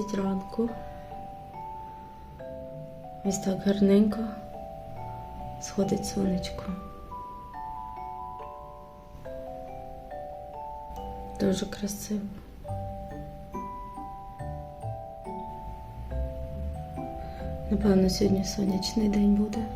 10 ранку. Ось так гарненько сходить сонечко. Дуже красиво. Напевно, сьогодні сонячний день буде.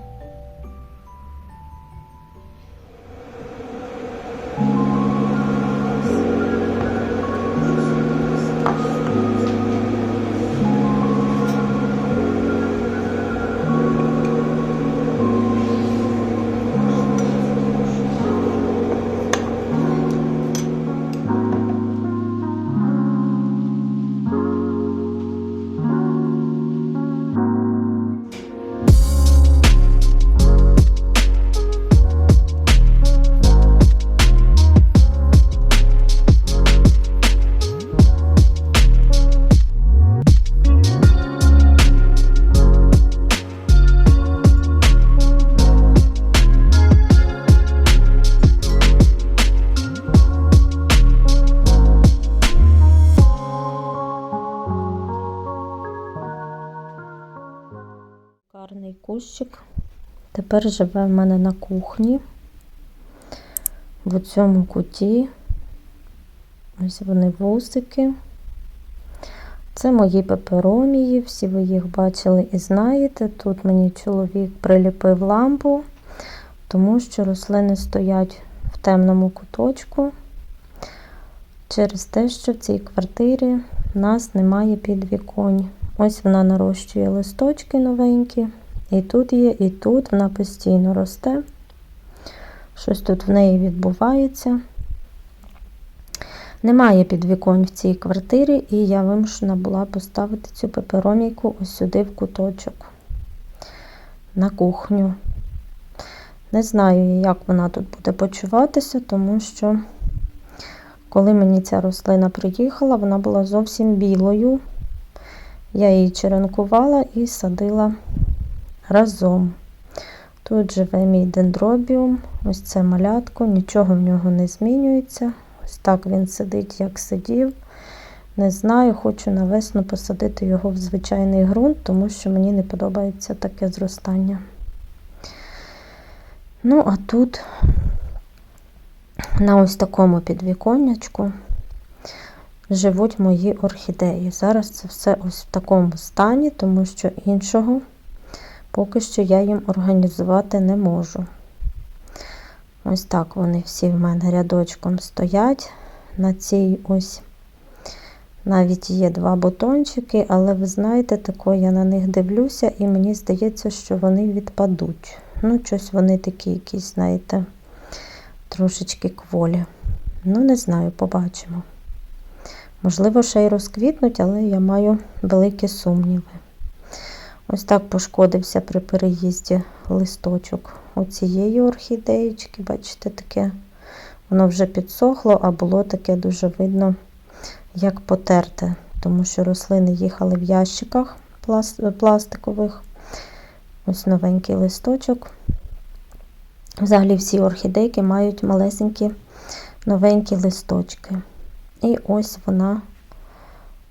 Тепер живе в мене на кухні. В цьому куті. Ось вони вусики. Це мої пеперомії, всі ви їх бачили і знаєте. Тут мені чоловік приліпив лампу, тому що рослини стоять в темному куточку через те, що в цій квартирі в нас немає підвіконь. Ось вона нарощує листочки новенькі. І тут є, і тут вона постійно росте. Щось тут в неї відбувається. Немає підвіконь в цій квартирі, і я вимушена була поставити цю пеперомійку ось сюди в куточок на кухню. Не знаю, як вона тут буде почуватися, тому що, коли мені ця рослина приїхала, вона була зовсім білою. Я її черенкувала і садила разом. Тут живе мій дендробіум, ось це малятко, нічого в нього не змінюється. Ось так він сидить, як сидів. Не знаю, хочу на весну посадити його в звичайний ґрунт, тому що мені не подобається таке зростання. Ну, а тут на ось такому підвіконнячку живуть мої орхідеї. Зараз це все ось в такому стані, тому що іншого поки що я їм організувати не можу. Ось так вони всі в мене рядочком стоять. На цій ось навіть є два бутончики, але ви знаєте, тако я на них дивлюся, і мені здається, що вони відпадуть. Ну, щось вони такі якісь, знаєте, трошечки кволі. Ну, не знаю, побачимо. Можливо, ще й розквітнуть, але я маю великі сумніви. Ось так пошкодився при переїзді листочок оцієї орхідеєчки. Бачите, таке воно вже підсохло, а було таке дуже видно, як потерте, тому що рослини їхали в ящиках пластикових. Ось новенький листочок. Взагалі всі орхідейки мають малесенькі новенькі листочки. І ось вона,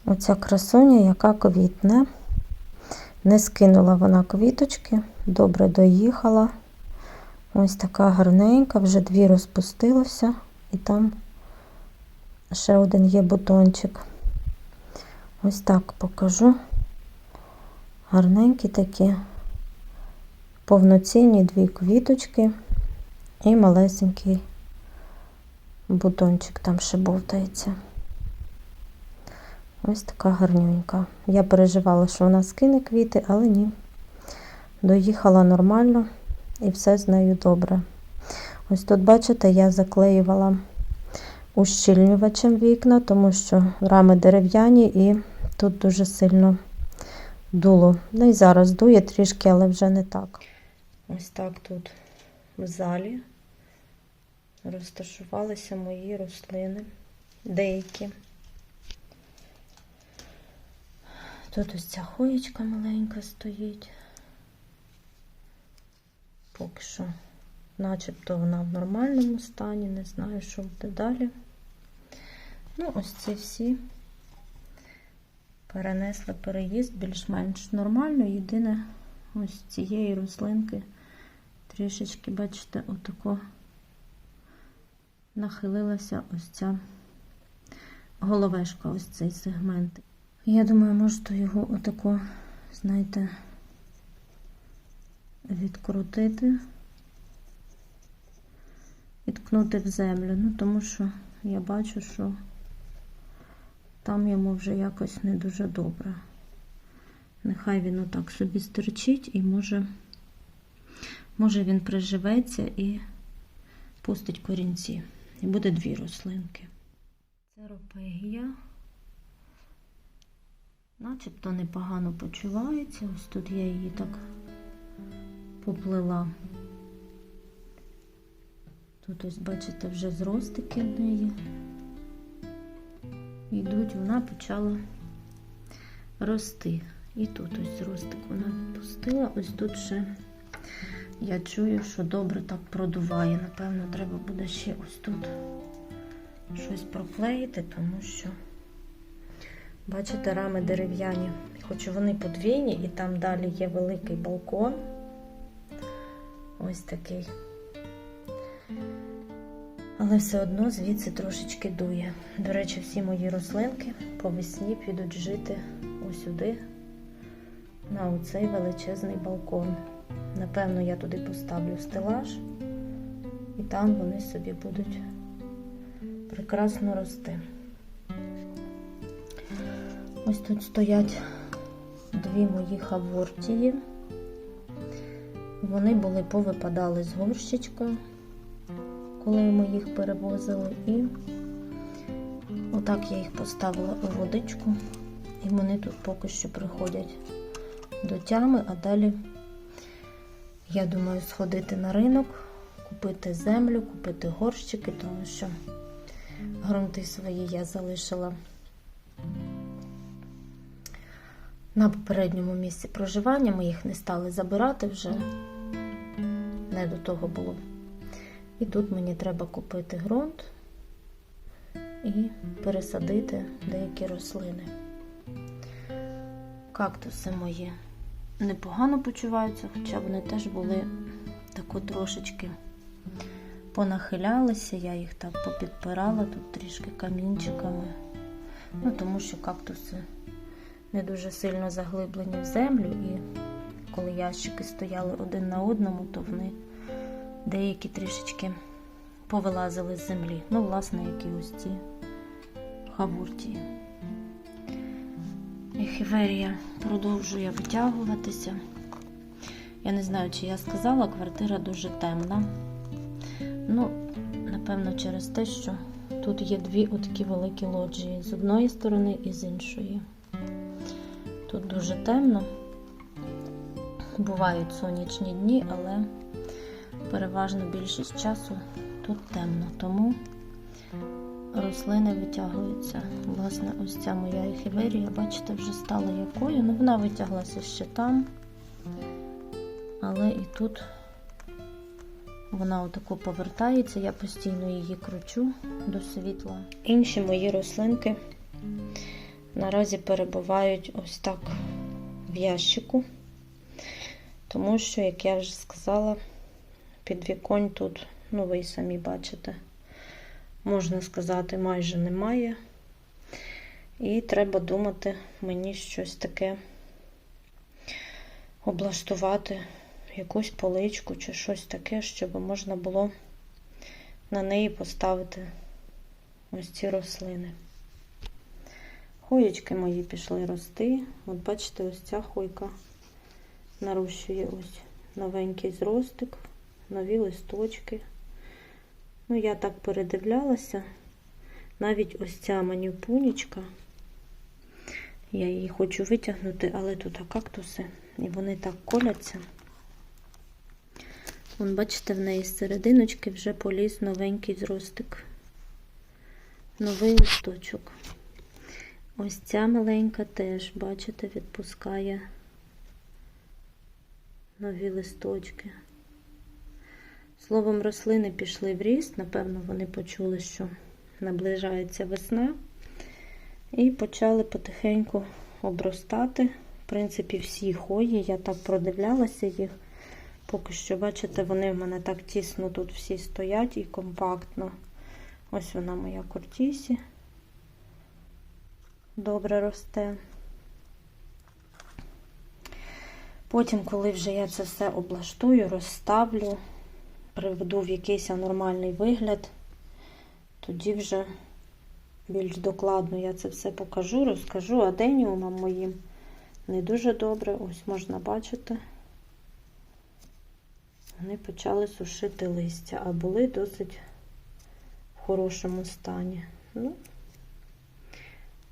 оця красуня, яка квітне. Не скинула вона квіточки, добре доїхала. Ось така гарненька, вже дві розпустилося, і там ще один є бутончик. Ось так покажу. Гарненькі такі, повноцінні дві квіточки і малесенький бутончик там ще бовтається. Ось така гарнюнька. Я переживала, що вона скине квіти, але ні. Доїхала нормально і все з нею добре. Ось тут, бачите, я заклеювала ущільнювачем вікна, тому що рами дерев'яні і тут дуже сильно дуло. Ну і зараз дує трішки, але вже не так. Ось так тут в залі розташувалися мої рослини, деякі. Тут ось ця хоєчка маленька стоїть. Поки що, начебто вона в нормальному стані, не знаю, що буде далі. Ну, ось ці всі Перенесли переїзд більш-менш нормально. Єдине, ось цієї рослинки трішечки, бачите, отако нахилилася ось ця головешка, ось цей сегмент. Я думаю, можете його отако, знаєте, відкрутити і ткнути в землю. Ну, тому що я бачу, що там йому вже якось не дуже добре. Нехай він отак собі стерчить і може, може він приживеться і пустить корінці. І буде дві рослинки. Це ропегія. Начебто непогано почувається. Ось тут я її так поплила. Тут ось, бачите, вже зростики в неї йдуть, вона почала рости. І тут ось зростик вона відпустила. Ось тут ще я чую, що добре так продуває. Напевно, треба буде ще ось тут щось проклеїти, тому що, бачите, рами дерев'яні, хоч вони подвійні, і там далі є великий балкон. Ось такий. Але все одно звідси трошечки дує. До речі, всі мої рослинки по весні підуть жити ось сюди, на оцей величезний балкон. Напевно, я туди поставлю стелаж, і там вони собі будуть прекрасно рости. Ось тут стоять дві мої хавортії. Вони були повипадали з горщичка, коли ми їх перевозили, і отак я їх поставила у водичку, і вони тут поки що приходять до тями, а далі я думаю сходити на ринок, купити землю, купити горщики, тому що грунти свої я залишила на попередньому місці проживання. Ми їх не стали забирати вже, не до того було. І тут мені треба купити ґрунт і пересадити деякі рослини. Кактуси мої непогано почуваються, хоча вони теж були тако трошечки понахилялися, я їх так попідпирала тут трішки камінчиками. Ну, тому що кактуси не дуже сильно заглиблені в землю, і коли ящики стояли один на одному, то вони деякі трішечки повилазили з землі. Ну, власне, як і ось ці хавуртії. Ехіверія продовжує витягуватися. Я не знаю, чи я сказала, квартира дуже темна. Ну, напевно, через те, що тут є дві отакі великі лоджії з одної сторони і з іншої. Тут дуже темно. Бувають сонячні дні, але переважно більшість часу тут темно, тому рослини витягуються. Власне, ось ця моя ехіверія, бачите, вже стала якою. Ну, вона витяглася ще там, але і тут вона отако повертається, я постійно її кручу до світла. Інші мої рослинки наразі перебувають ось так в ящику, тому що, як я вже сказала, підвіконь тут, ну ви самі бачите, можна сказати, майже немає. І треба думати мені щось таке облаштувати, якусь поличку чи щось таке, щоб можна було на неї поставити ось ці рослини. Хоєчки мої пішли рости. От бачите, ось ця хойка нарощує ось новенький зростик, нові листочки. Ну, я так передивлялася. Навіть ось ця манюпунічка. Я її хочу витягнути, але тут кактуси, і вони так коляться. Вон, бачите, в неї з серединочки вже поліз новенький зростик. Новий листочок. Ось ця маленька теж, бачите, відпускає нові листочки. Словом, рослини пішли в ріст, напевно, вони почули, що наближається весна, і почали потихеньку обростати. В принципі, всі хої, я так продивлялася їх. Поки що, бачите, вони в мене так тісно тут всі стоять і компактно. Ось вона моя куртісі. Добре росте. Потім, коли вже я це все облаштую, розставлю, приведу в якийсь нормальний вигляд, тоді вже більш докладно я це все покажу, розкажу аденіумам моїм. Не дуже добре, ось можна бачити. Вони почали сушити листя, а були досить в хорошому стані. Ну,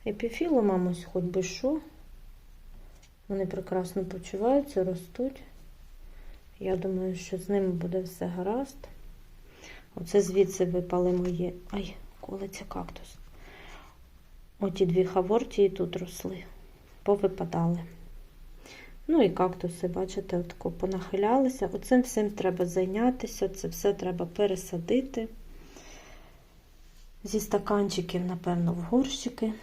епіфіломам ось хоч би що. Вони прекрасно почуваються, ростуть. Я думаю, що з ними буде все гаразд. Оце звідси випали мої. Ай, колиться кактус. Оті дві хавортії тут росли, повипадали. Ну і кактуси, бачите, отако понахилялися. Оцим всім треба зайнятися, це все треба пересадити. Зі стаканчиків, напевно, в горщики.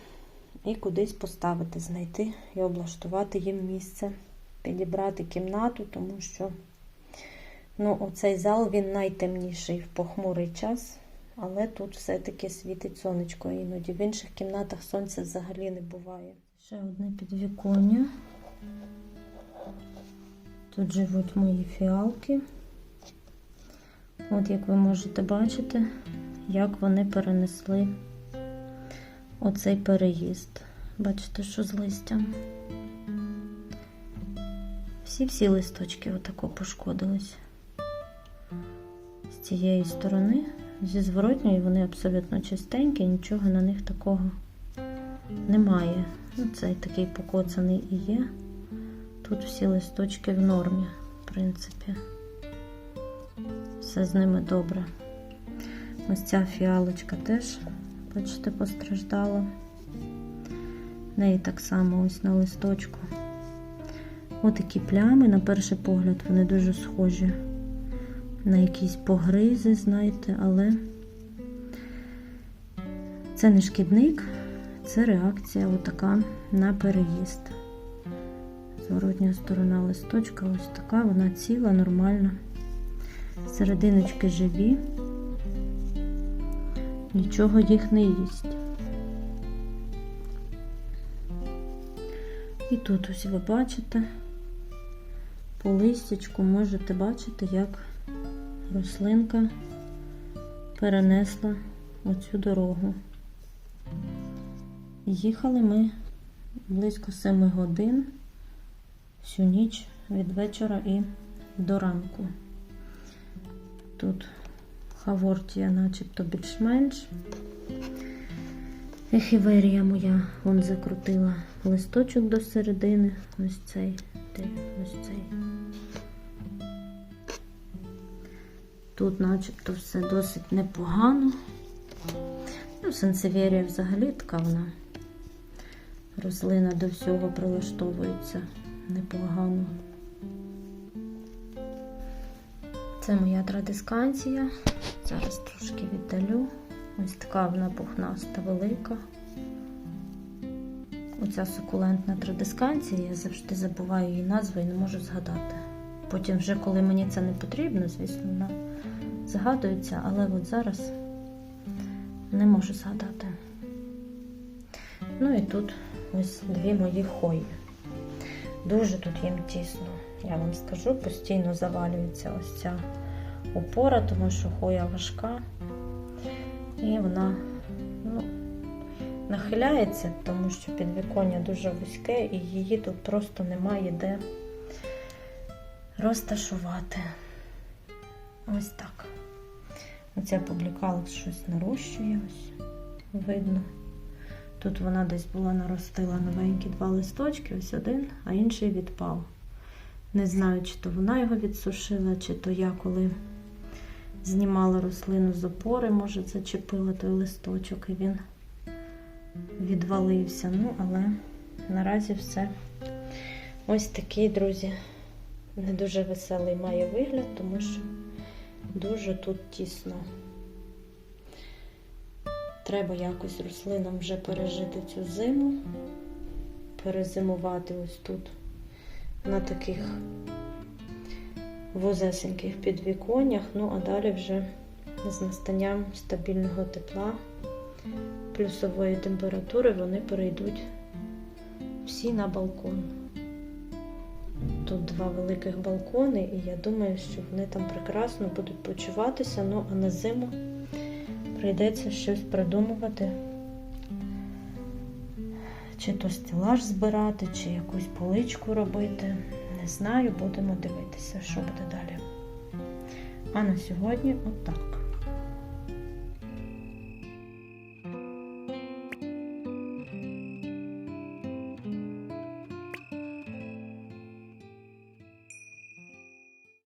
І кудись поставити, знайти і облаштувати їм місце, підібрати кімнату, тому що ну, оцей зал він найтемніший в похмурий час, але тут все-таки світить сонечко іноді. В інших кімнатах сонця взагалі не буває. Ще одне підвіконня. Тут живуть мої фіалки. От як ви можете бачити, як вони перенесли оцей переїзд. Бачите, що з листям. Всі-всі листочки отако пошкодились. З цієї сторони, зі зворотньої вони абсолютно чистенькі, нічого на них такого немає. Ну, Цей такий покоцаний і є. Тут всі листочки в нормі, в принципі. Все з ними добре. Ось ця фіалочка теж, бачите, постраждала. В неї так само ось на листочку. Отакі плями, на перший погляд, вони дуже схожі на якісь погризи, знаєте, але це не шкідник, це реакція отака на переїзд. Зворотня сторона листочка ось така, вона ціла, нормальна. Серединочки живі, нічого їх не їсть. І тут ось ви бачите, по листячку можете бачити, як рослинка перенесла оцю дорогу. Їхали ми близько 7 годин всю ніч від вечора і до ранку. Тут хавортія начебто більш-менш. Ехіверія моя вон закрутила листочок до середини. Ось цей, ось цей. Тут начебто все досить непогано. Ну, сенсеверія взагалі така вона. Рослина до всього прилаштовується непогано. Це моя традисканція. Зараз трошки віддалю. Ось така вона пухнаста велика. Оця сукулентна традисканція, я завжди забуваю її назву і не можу згадати. Потім, вже коли мені це не потрібно, звісно, вона згадується, але от зараз не можу згадати. Ну і тут ось дві мої хої. Дуже тут їм тісно, я вам скажу, постійно завалюється ось ця опора, тому що хоя важка. І вона ну, нахиляється, тому що підвіконня дуже вузьке і її тут просто немає де розташувати. Ось так. Оця публікалка щось нарощує, ось видно. Тут вона десь була наростила новенькі два листочки, ось один, а інший відпав. Не знаю, чи то вона його відсушила, чи то я коли знімала рослину з опори, може, зачепила той листочок і він відвалився. Ну, але наразі все ось такий, друзі, не дуже веселий має вигляд, тому що дуже тут тісно. Треба якось рослинам вже пережити цю зиму. перезимувати ось тут, на таких возесеньких підвіконнях. Ну, а далі вже з настанням стабільного тепла, плюсової температури вони перейдуть всі на балкон. Тут два великих балкони, і я думаю, що вони там прекрасно будуть почуватися. Ну, а на зиму прийдеться щось придумувати. Чи то стелаж збирати, чи якусь поличку робити. Знаю, будемо дивитися, що буде далі. А на сьогодні отак.